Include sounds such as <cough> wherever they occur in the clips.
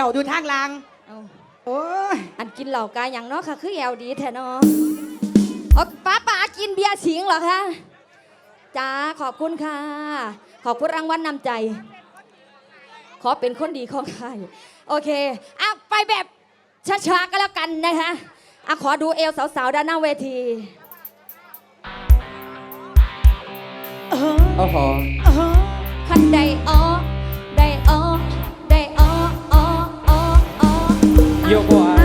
เดาดูทางลางโอ้อันกินเหล่ากาอย่างเนาะค่ะ คือแอลดีแท้เนาะอ๋อป้าป้ากินเบียร์สิงหรอคะจ้าขอบคุณค่ะ ขอบคุณรางวัลนนำใจ ขอเป็นคนดีของใครโอเคอะไปแบบช้าๆก็แล้วกันนะคะอะขอดูเอวสาวๆด้านหน้าเวที โอ้โห คันใดอ๋อ 又或爱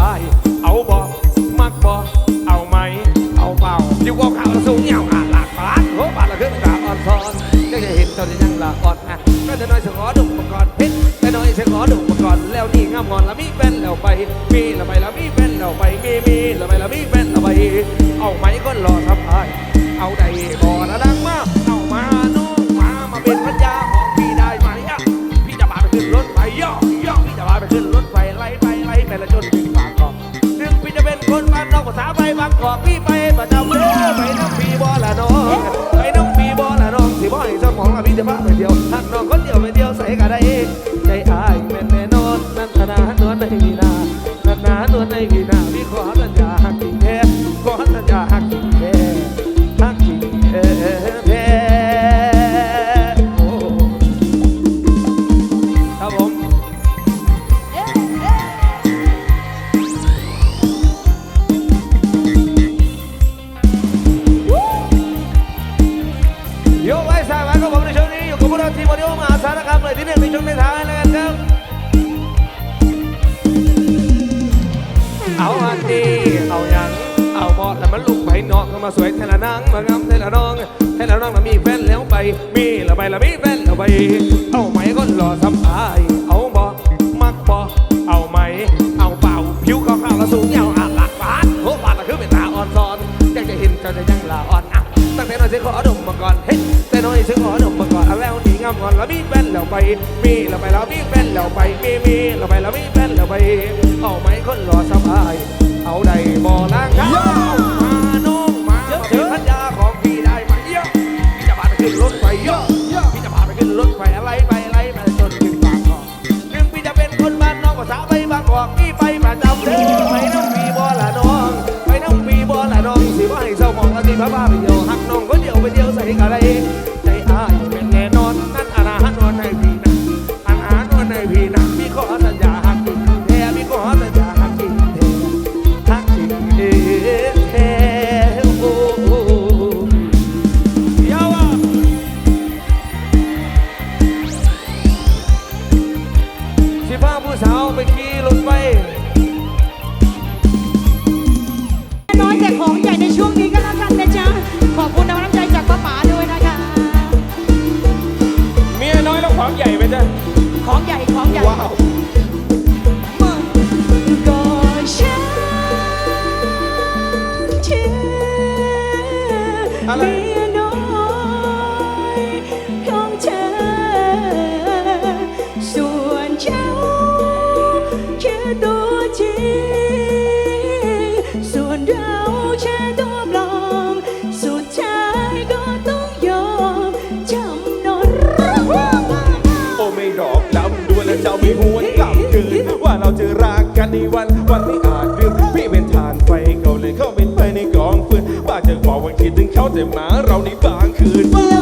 อาเอาบ่มากบ่เอาไหมเอาเปล่าอยู่ก็บข่าวสูงเงาอาหลากหลานโหบาดละเครื่องกาอ่อนทอนก็จะเห็นตอนยังละอ่อนอะก็จะน้อยเสงอดุกมาก่อนเพชรแต่น้อยเสงอดุกมาก่อนแล้วนี่งามงอนละมีแฟนแล้วไปมีละไปละมีแฟนแล้วไปมีมีละไปละมีแฟนแล้วไปเอาไหมก็รอทับอายเอาได้บ่ระดังมาก แต่หมาเราในบางคืน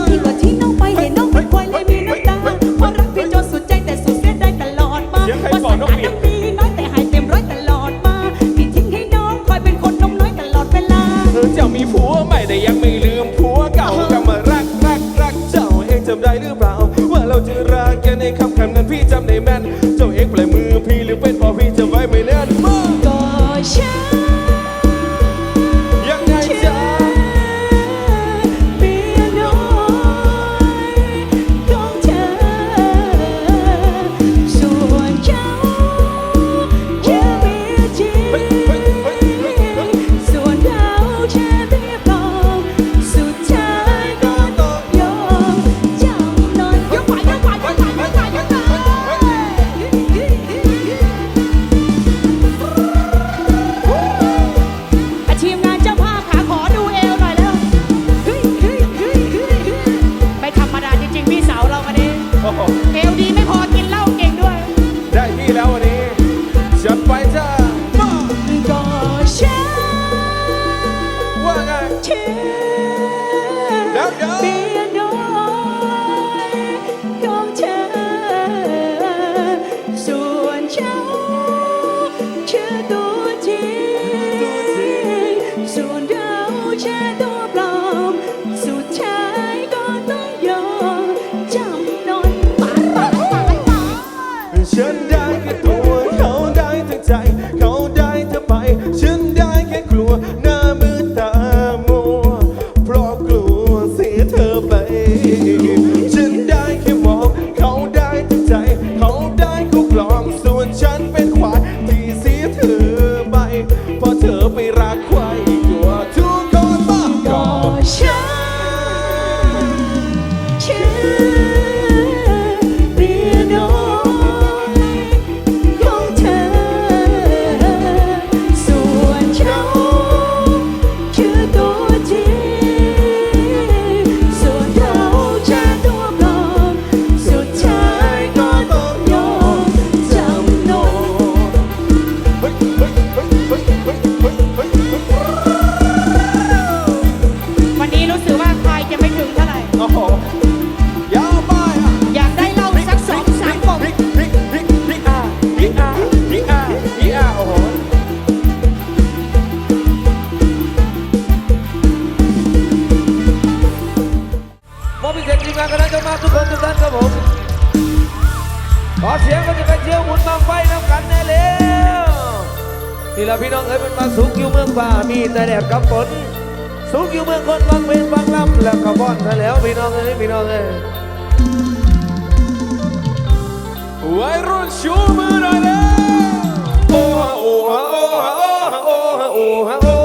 <laughs> Oh. ีมงานคณะจะมาทุกคนทุกท่านครับผม ขอเสียงก็จะไปเที่ยวหมุนบางไฟน้ำกันแน่เร็วนี่ละพี่น้องเอ้ยป็นมาสุกอยู่เมืองป่ามีแต่แดดกับฝนสุกอยู่เมืองคนบางเวนบางลำแล้วก็บ้อนทะแล้วพี่น้องเอ้ยพี่น้องเอ้ยวัยรุ่นชูมือหน่อยเร็โอ้ฮะโอ้ฮะโอ้ฮะโอ้ฮะโอ้ฮะ